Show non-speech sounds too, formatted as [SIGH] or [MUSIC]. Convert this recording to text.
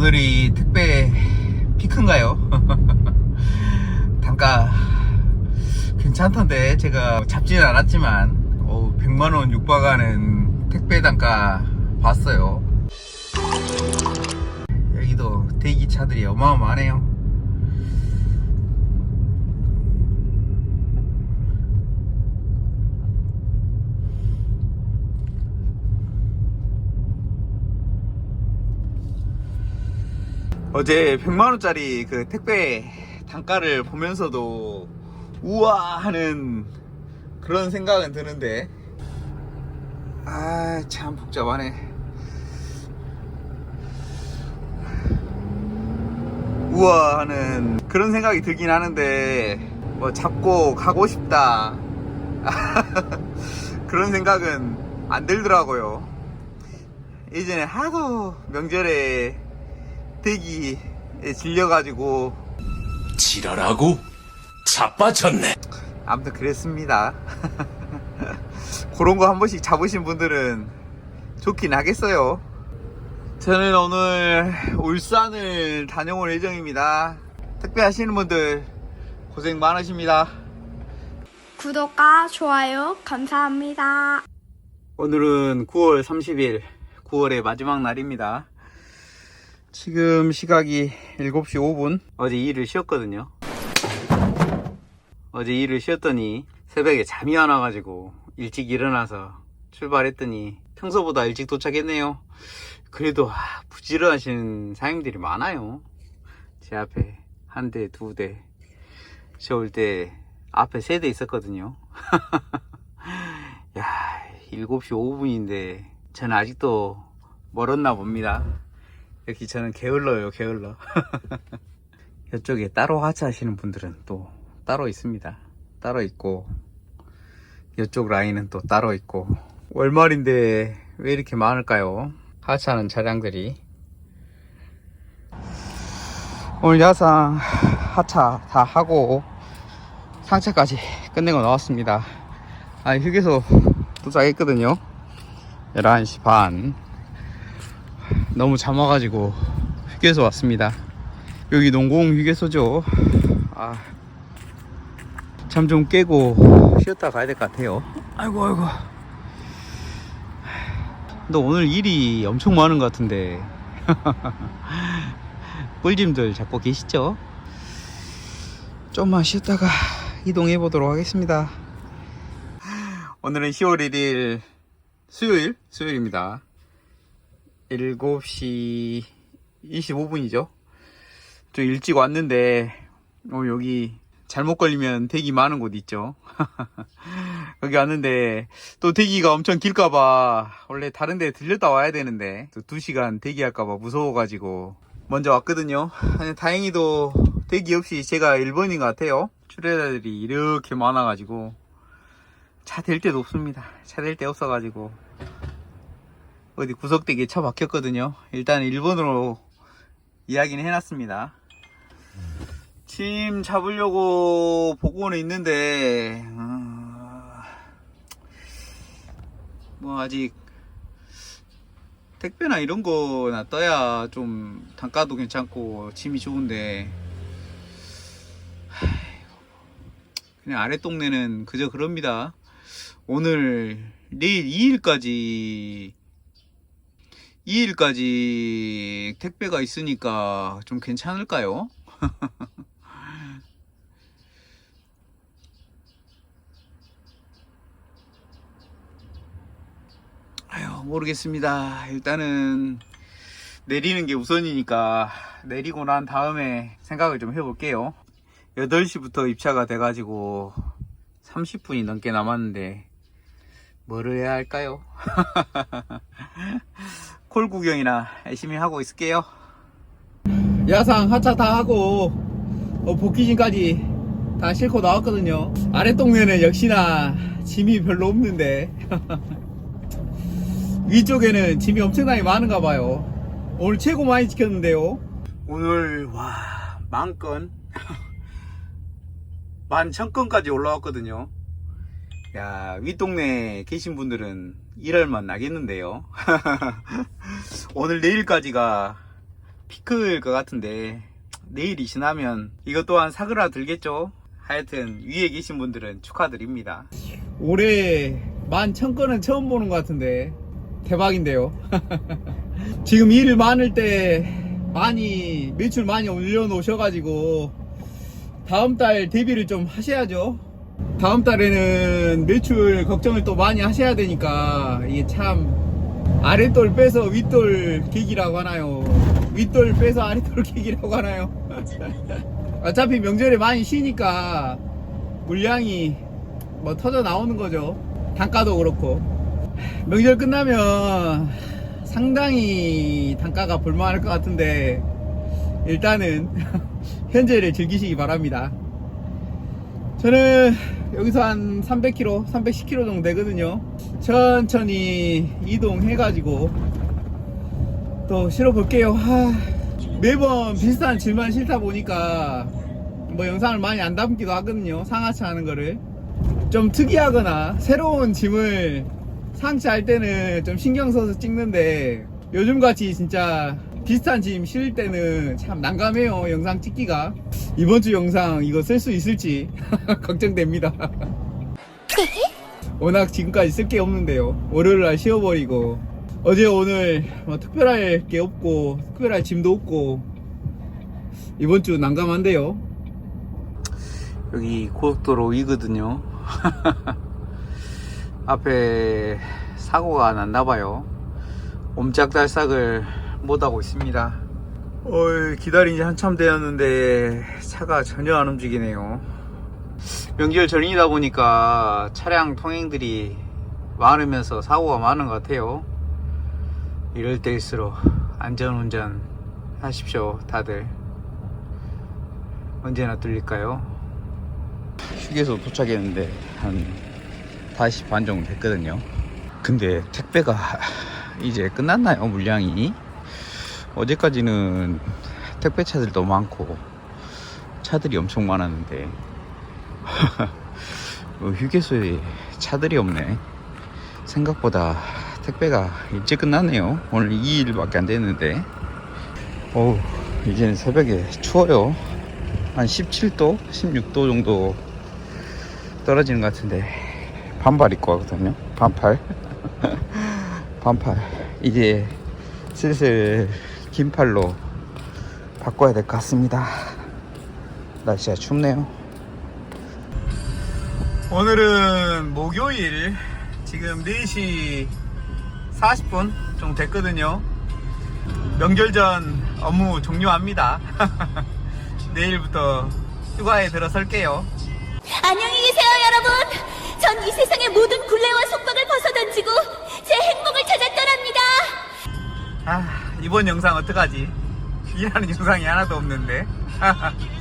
오늘이 택배 피크인가요? [LAUGHS] 단가 괜찮던데. 제가 잡지는 않았지만 어, 100만원 육박하는 택배 단가 봤어요. 여기도 대기차들이 어마어마하네요 어제 100만원짜리 그 택배 단가를 보면서도 우와 하는 그런 생각은 드는데. 아 참 복잡하네. 우와 하는 그런 생각이 들긴 하는데 뭐 잡고 가고 싶다. [LAUGHS] 그런 생각은 안 들더라고요. 예전에 하도 명절에 대기에 질려가지고 지랄하고 자빠졌네. 아무튼 그랬습니다. [LAUGHS] 그런 거 한 번씩 잡으신 분들은 좋긴 하겠어요. 저는 오늘 울산을 다녀올 예정입니다. 택배 하시는 분들 고생 많으십니다. 구독과 좋아요 감사합니다. 오늘은 9월 30일, 9월의 마지막 날입니다. 지금 시각이 7시 5분. 어제 일을 쉬었거든요. 어제 일을 쉬었더니 새벽에 잠이 안 와가지고 일찍 일어나서 출발했더니 평소보다 일찍 도착했네요. 그래도 아, 부지런하신 사장님들이 많아요. 제 앞에 한 대, 두 대. 저 올 때 앞에 세 대 있었거든요. [LAUGHS] 야, 7시 5분인데 저는 아직도 멀었나 봅니다. 여기 저는 게을러요, 게을러. [LAUGHS] 이쪽에 따로 하차하시는 분들은 또 따로 있습니다. 따로 있고, 이쪽 라인은 또 따로 있고. 월말인데 왜 이렇게 많을까요? 하차하는 차량들이. 오늘 야상 하차 다 하고 상차까지 끝내고 나왔습니다. 아, 휴게소 도착했거든요. 11시 반. 너무 잠 와가지고 휴게소 왔습니다. 여기 농공 휴게소죠. 아, 잠 좀 깨고 쉬었다 가야 될 것 같아요. 아이고, 아이고. 근데 오늘 일이 엄청 많은 것 같은데. [LAUGHS] 꿀짐들 잡고 계시죠? 좀만 쉬었다가 이동해 보도록 하겠습니다. 오늘은 10월 1일 수요일, 수요일입니다. 7시 25분이죠. 좀 일찍 왔는데, 어, 여기 잘못 걸리면 대기 많은 곳 있죠. [LAUGHS] 여기 왔는데, 또 대기가 엄청 길까봐, 원래 다른 데 들렸다 와야 되는데, 또 2시간 대기할까봐 무서워가지고, 먼저 왔거든요. 다행히도 대기 없이 제가 1번인 것 같아요. 출애자들이 이렇게 많아가지고, 차댈 데도 없습니다. 차댈데 없어가지고, 어디 구석대기에 차 막혔거든요. 일단 1번으로 이야기는 해놨습니다. 짐 잡으려고 보고는 있는데, 어, 뭐 아직 택배나 이런 거나 떠야 좀 단가도 괜찮고 짐이 좋은데, 그냥 아래 동네는 그저 그럽니다. 오늘 내일 2일까지 2일까지 택배가 있으니까 좀 괜찮을까요? [LAUGHS] 아유, 모르겠습니다. 일단은 내리는 게 우선이니까 내리고 난 다음에 생각을 좀 해볼게요. 8시부터 입차가 돼가지고 30분이 넘게 남았는데 뭐를 해야 할까요? [LAUGHS] 콜 구경이나 열심히 하고 있을게요. 야상 하차 다 하고 어, 복귀진까지 다 싣고 나왔거든요. 아래 동네는 역시나 짐이 별로 없는데 [LAUGHS] 위쪽에는 짐이 엄청나게 많은가 봐요. 오늘 최고 많이 지켰는데요. 오늘 와 만건 만 [LAUGHS] 천 건까지 올라왔거든요. 야, 윗동네 계신 분들은 일할만 나겠는데요. [LAUGHS] 오늘 내일까지가 피클 것 같은데 내일이 지나면 이것 또한 사그라 들겠죠? 하여튼 위에 계신 분들은 축하드립니다. 올해 만 천 건은 처음 보는 것 같은데 대박인데요? [LAUGHS] 지금 일 많을 때 많이 매출 많이 올려놓으셔가지고 다음 달 대비를 좀 하셔야죠 다음 달에는 매출 걱정을 또 많이 하셔야 되니까 이게 참 아랫돌 빼서 윗돌 계기라고 하나요? 윗돌 빼서 아랫돌 [LAUGHS] 계기라고 하나요? [LAUGHS] 어차피 명절에 많이 쉬니까 물량이 뭐 터져 나오는 거죠. 단가도 그렇고. 명절 끝나면 상당히 단가가 볼만할 것 같은데 일단은 [LAUGHS] 현재를 즐기시기 바랍니다. 저는 여기서 한 300km, 310km 정도 되거든요. 천천히 이동해가지고 또 실어볼게요. 하, 매번 비슷한 질만 싫다 보니까 뭐 영상을 많이 안 담기도 하거든요. 상하차 하는 거를. 좀 특이하거나 새로운 짐을 상치할 때는 좀 신경 써서 찍는데 요즘 같이 진짜 비슷한 짐 실을 때는 참 난감해요. 영상 찍기가. 이번 주 영상 이거 쓸 수 있을지 [LAUGHS] 걱정됩니다. [LAUGHS] 워낙 지금까지 쓸 게 없는데요. 월요일 날 쉬어버리고 어제 오늘 뭐 특별할 게 없고 특별할 짐도 없고 이번 주 난감한데요. 여기 고속도로 위거든요. [LAUGHS] 앞에 사고가 났나봐요. 옴짝달싹을 못하고 있습니다. 어이, 기다린 지 한참 되었는데 차가 전혀 안 움직이네요. 명절 전이다 보니까 차량 통행들이 많으면서 사고가 많은 것 같아요. 이럴 때일수록 안전운전 하십시오, 다들. 언제나 뚫릴까요? 휴게소 도착했는데 한 5시 반 정도 됐거든요. 근데 택배가 이제 끝났나요, 물량이? 어제까지는 택배 차들도 많고 차들이 엄청 많았는데 [LAUGHS] 어, 휴게소에 차들이 없네. 생각보다 택배가 일찍 끝났네요. 오늘 2일밖에 안 됐는데. 어우, 이제는 새벽에 추워요. 한 17도, 16도 정도 떨어지는 것 같은데 반팔 입고 왔거든요. 반팔. [LAUGHS] 반팔. 이제 슬슬 긴 팔로 바꿔야 될 것 같습니다. 날씨가 춥네요. 오늘은 목요일 지금 4시 40분 정도 됐거든요. 명절 전 업무 종료합니다. [LAUGHS] 내일부터 휴가에 들어설게요. 안녕히 계세요, 여러분. 전 이 세상의 모든 굴레와 속박 이번 영상 어떡하지? 일하는 영상이 하나도 없는데. [LAUGHS]